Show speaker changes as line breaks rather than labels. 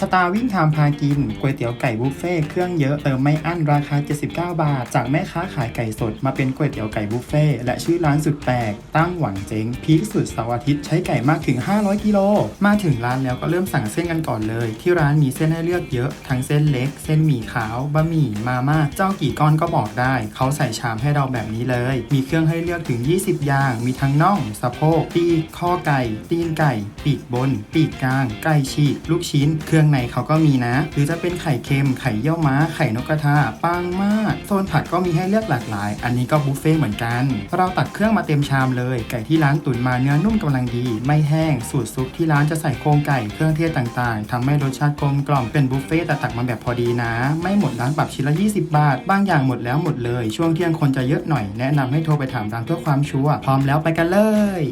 สตาร์วิ่งทม์พากินก๋วยเตี๋ยวไก่บุฟเฟ่เครื่องเยอะเติมไม่อั้นราคา 79 บาท จากแม่ค้าขายไก่สดมาเป็นก๋วยเตี๋ยวไก่บุฟเฟ่และชื่อร้านสุดแปลก ตั้งหวังเจ๊งพีคสุดเสาร์อาทิตย์ใช้ไก่มากถึง 500 กิโล มาถึงร้านแล้วก็เริ่มสั่งเส้นกันก่อนเลย ที่ร้านมีเส้นให้เลือกเยอะ ทั้งเส้นเล็ก เส้นหมี่ขาวบะหมี่มาม่าเจ้ากี่ก้อนก็บอกได้ เขาใส่ชามให้เราแบบนี้เลย มีเครื่องให้เลือกถึง 20 อย่าง มีทั้งน่องสะโพกปีกข้อไก่ ตีนไก่ ปีกบน ปีกกลาง ไก่ฉีกลูกชิ้น เครื่องในเขาก็มีนะ หรือจะเป็นไข่เค็ม ไข่เยี่ยวม้า ไข่นกกระทาปังมาก โซนผักก็มีให้เลือกหลากหลาย อันนี้ก็บุฟเฟ่ต์เหมือนกัน เราตักเครื่องมาเต็มชามเลย ไก่ที่ร้านตุ๋นมาเนื้อนุ่มกำลังดี ไม่แห้ง สูตรซุปที่ร้านจะใส่โครงไก่ เครื่องเทศต่างๆทำให้รสชาติกลมกล่อม เป็นบุฟเฟ่ต์แต่ตักมาแบบพอดีนะ ไม่หมดร้านปรับชิ้นละ 20 บาท บางอย่างหมดแล้วหมดเลย ช่วงเที่ยงคนจะเยอะหน่อย แนะนำให้โทรไปถามร้านเพื่อความชัวร์ พร้อมแล้วไปกันเลย